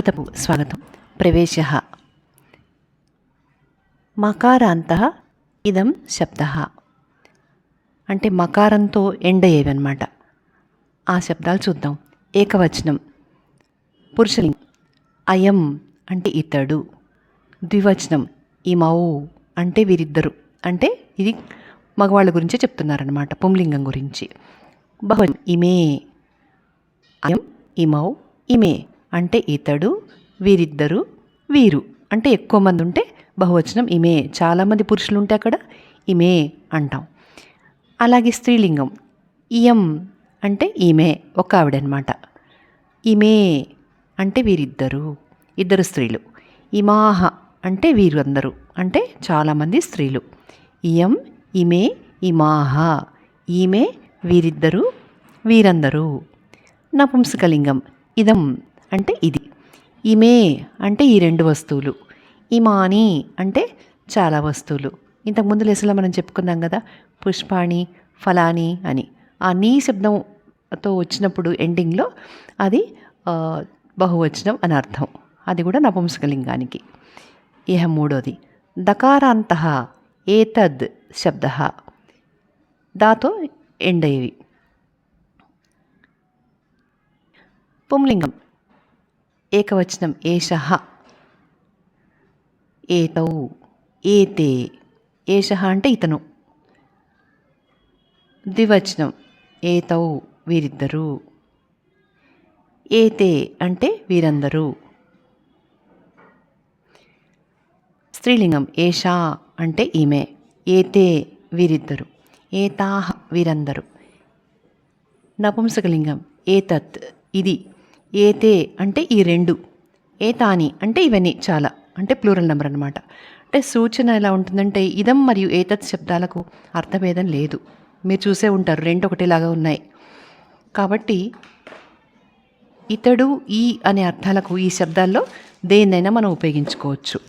స్వాగతం స్వాగతం. ప్రవేశ. మకారాంత ఇదం శబ్ద. అంటే మకారంతో ఎండ్ అయ్యేవన్నమాట ఆ శబ్దాలు చూద్దాం. ఏకవచనం. పురుషలింగం. అయం అంటే ఇతడు. ద్వివచనం. ఇమౌ అంటే వీరిద్దరు. అంటే ఇది మగవాళ్ళ గురించే చెప్తున్నారనమాట పుంలింగం గురించి. బహువచనం. ఇమే. అయం ఇమౌ ఇమే. అంటే ఇతడు వీరిద్దరు వీరు. అంటే ఎక్కువ మంది ఉంటే బహువచనం ఇమే. చాలామంది పురుషులు ఉంటే అక్కడ ఇమే అంటాం. అలాగే స్త్రీలింగం. ఇయం అంటే ఈమె ఒక ఆవిడనమాట. ఇమే అంటే వీరిద్దరు ఇద్దరు స్త్రీలు. ఇమాహ అంటే వీరందరూ అంటే చాలామంది స్త్రీలు. ఇయం ఇమే ఇమాహ. ఈమె వీరిద్దరు వీరందరూ. నపుంసకలింగం. ఇదం అంటే ఇది. ఇమే అంటే ఈ రెండు వస్తువులు. ఇమాని అంటే చాలా వస్తువులు. ఇంతకుముందు లెసన్లో మనం చెప్పుకున్నాం కదా పుష్పాణి ఫలాని అని. ఆ నీ శబ్దంతో వచ్చినప్పుడు ఎండింగ్లో అది బహువచనం అని అర్థం. అది కూడా నపుంసకలింగానికి. ఇహ మూడోది. దకారాంత ఏతద్ శబ్ద. దాతో ఎండ్ అయ్యేవి పుంలింగం. ఏకవచనం ఏష. ఏతౌ ఏతే. ఏష అంటే ఇతను. ద్వివచనం ఏతౌ వీరిద్దరూ. ఏతే అంటే వీరందరూ. స్త్రీలింగం ఏషా అంటే ఈమె. ఏతే వీరిద్దరు. ఏతాహ వీరందరూ. నపుంసకలింగం ఏతత్ ఇది. ఏతే అంటే ఈ రెండు. ఏతాని అంటే ఇవన్నీ చాలా అంటే ప్లూరల్ నెంబర్ అనమాట అంటే సూచన ఎలా ఉంటుందంటే ఇదం మరియు ఏతత్ శబ్దాలకు అర్థభేదం లేదు. మీరు చూసే ఉంటారు రెండు ఒకటేలాగా ఉన్నాయి. కాబట్టి ఇతడు ఈ అనే అర్థాలకు ఈ శబ్దాల్లో దేన్నైనా మనం ఉపయోగించుకోవచ్చు.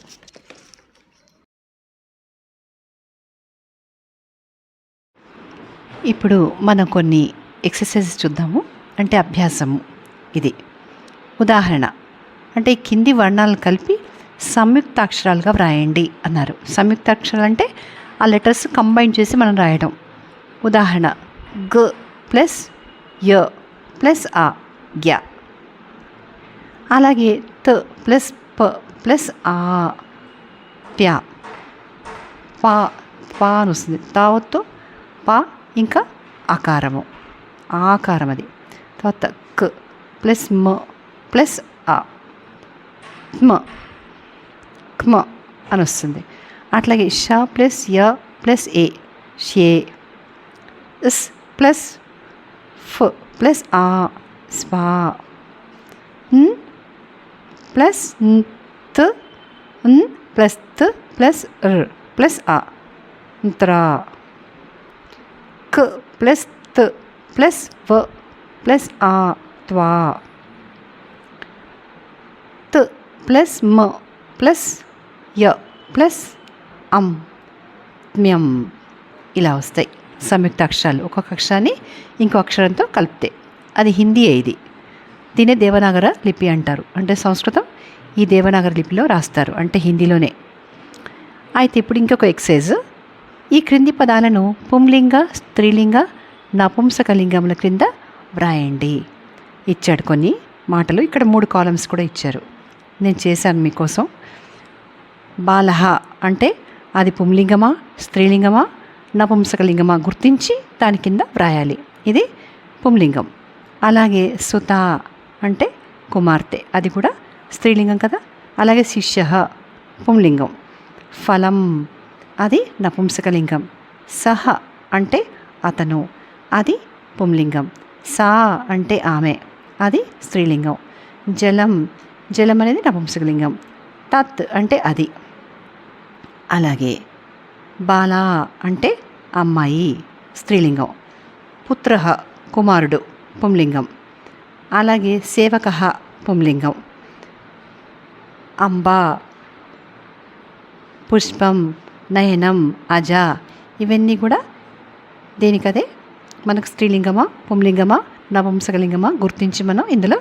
ఇప్పుడు మనం కొన్ని ఎక్సర్సైజెస్ చూద్దాము. అంటే అభ్యాసము ఇది. ఉదాహరణ. అంటే కింది వర్ణాలను కలిపి సంయుక్తాక్షరాలుగా వ్రాయండి అన్నారు. సంయుక్తాక్షరాలు అంటే ఆ లెటర్స్ కంబైన్ చేసి మనం రాయడం. ఉదాహరణ. గ ప్లస్ య ప్లస్ ఆ గ్యా. అలాగే త ప్లస్ ప ప్లస్ ఆ ప్యా. పా పా అని వస్తుంది. తావత్తు పా ఇంకా ఆకారము. ఆకారం అది. తర్వాత క్ ప్లస్ మ ప్లస్ ఆ. మ. క్మ అని వస్తుంది. అట్లాగే ష ప్లస్ య ప్లస్ ఏ. షే. ఇస్ ప్లస్ ఫ్ ప్లస్ ఆ. స్వా. ప్లస్ త్. ప్లస్ త్ ప్లస్ ర్ ప్లస్ ఆ. త్రా క్ ప్లస్ త్ ప్లస్ వ ప్లస్ ఆ. త్వా. ప్లస్ మ ప్లస్ య ప్లస్ అం మ్యం ఇలా వస్తాయి. సంయుక్త అక్షరాలు. ఒక్కొక్క అక్షరాన్ని ఇంకో అక్షరంతో కలిపితే. అది హిందీ ఇది. దీనే దేవనాగర లిపి అంటారు. అంటే సంస్కృతం ఈ దేవనాగర లిపిలో రాస్తారు. అంటే హిందీలోనే. అయితే ఇప్పుడు ఇంకొక ఎక్సైజ్. ఈ క్రింది పదాలను పుంలింగ స్త్రీలింగ నపుంసకలింగముల క్రింద వ్రాయండి. ఇచ్చాడు కొన్ని మాటలు. ఇక్కడ మూడు కాలమ్స్ కూడా ఇచ్చారు. నేను చేశాను మీకోసం. బాలహ అంటే అది పుంలింగమా స్త్రీలింగమా నపుంసకలింగమా గుర్తించి దాని కింద వ్రాయాలి. ఇది పుంలింగం. అలాగే సుత అంటే కుమార్తె అది కూడా స్త్రీలింగం కదా? అలాగే శిష్య పుంలింగం. ఫలం అది నపుంసకలింగం. సహ అంటే అతను అది పుంలింగం. సా అంటే ఆమె అది స్త్రీలింగం. జలం జలం అనేది నపుంసకలింగం. తత్ అంటే అది. అలాగే బాల అంటే అమ్మాయి స్త్రీలింగం. పుత్ర కుమారుడు పుంలింగం. అలాగే సేవక పుంలింగం. అంబా పుష్పం నయనం అజ ఇవన్నీ కూడా దేనికదే? మనకు స్త్రీలింగమా పుంలింగమా నపుంసకలింగమా గుర్తించి మనం ఇందులో